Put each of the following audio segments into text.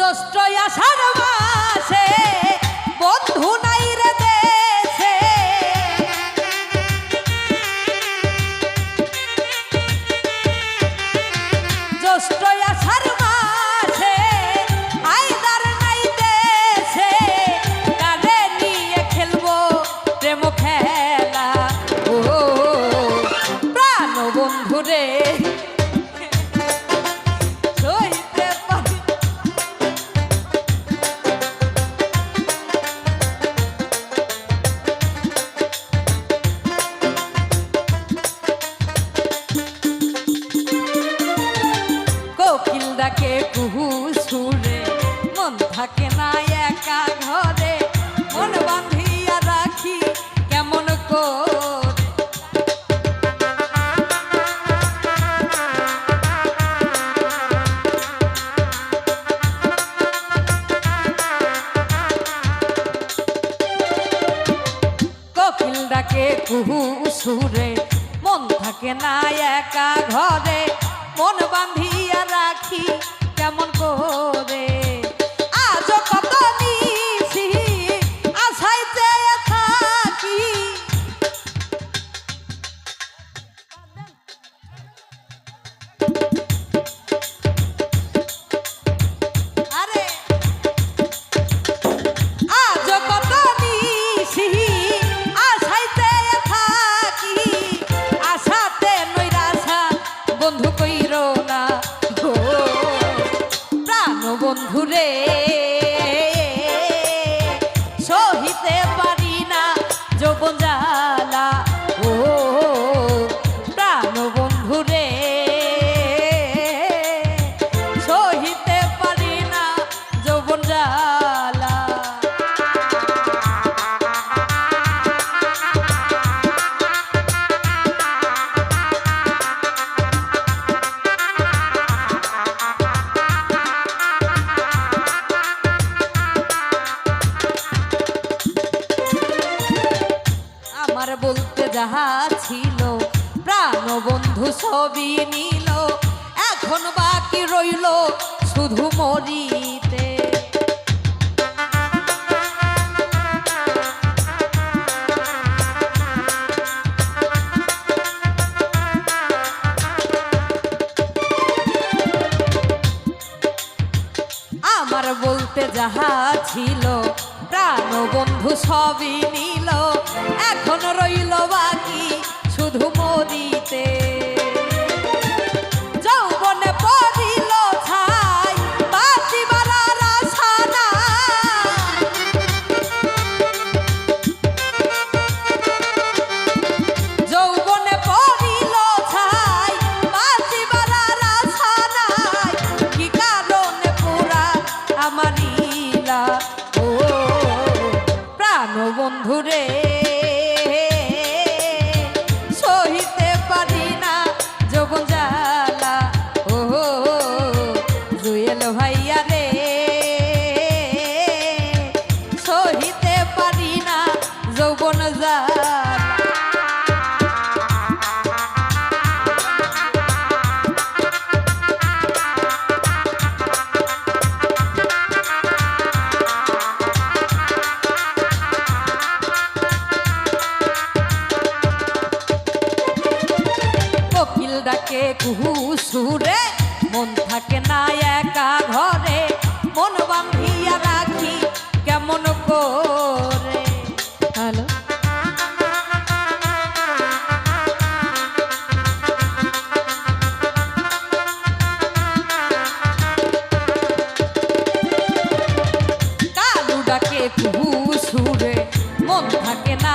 জ্যৈষ্ঠ আষাঢ় পাখি কেমন করে ছবি নিল। এখন বাকি রইল শুধু মরিতে। আমার বলতে যাহা ছিল প্রাণ বন্ধু সবই নিল। এখন রইল বাকি শুধু মরিতে। ver. সুরে মন থাকে না একা ঘরে মন বাঁধিয়া রাখি কেমন করে? হ্যালো? কালু ডাকে সুরে মন থাকে না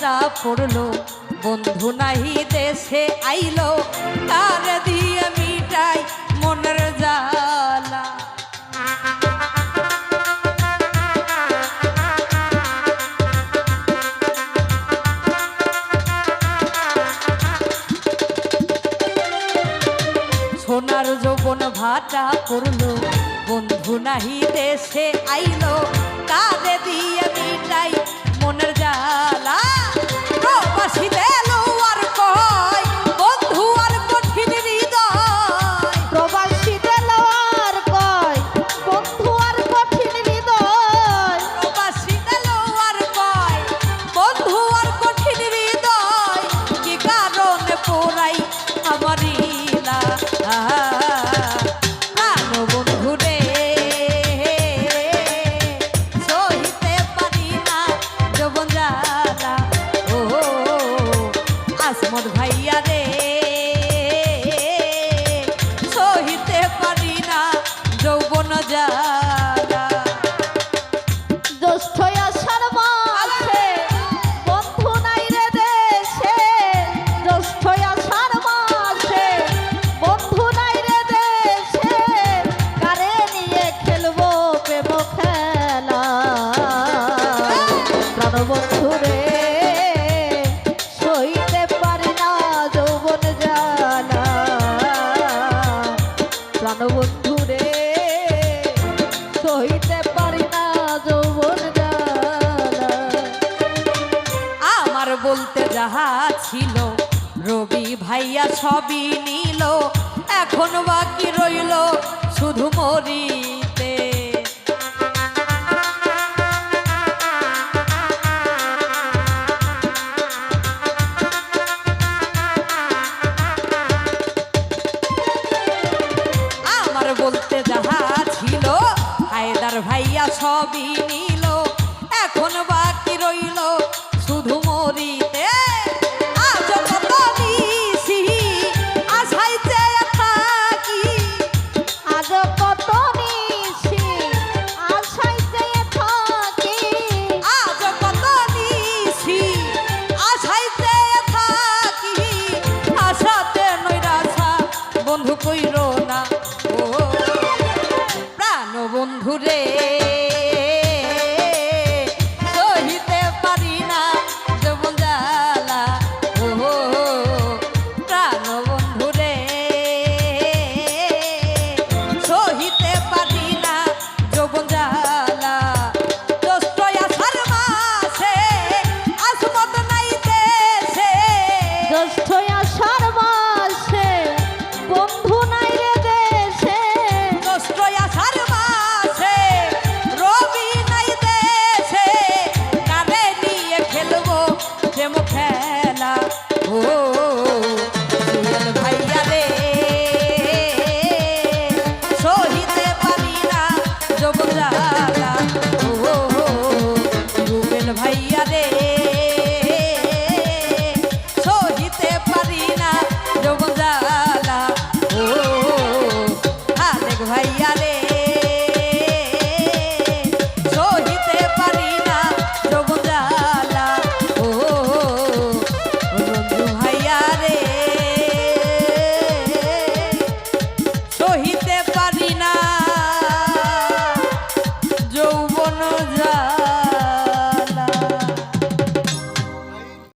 ভাটা পড়ল, বন্ধু নাহি দেশে আইলো, তার দিয়ে মিটাই মনের জালা সোনার যৌবন ভাটা করল বন্ধু নাহি দেশে আইলো কাঁদে দিয়ে মিটাই মনের জ্বালা। প্রবাসী সইতে পারি না যৌবন আমার বলতে যাহা ছিল, রবি ভাইয়া সবই নিল, এখন বাকি রইল শুধু বাড়ি নিল এখন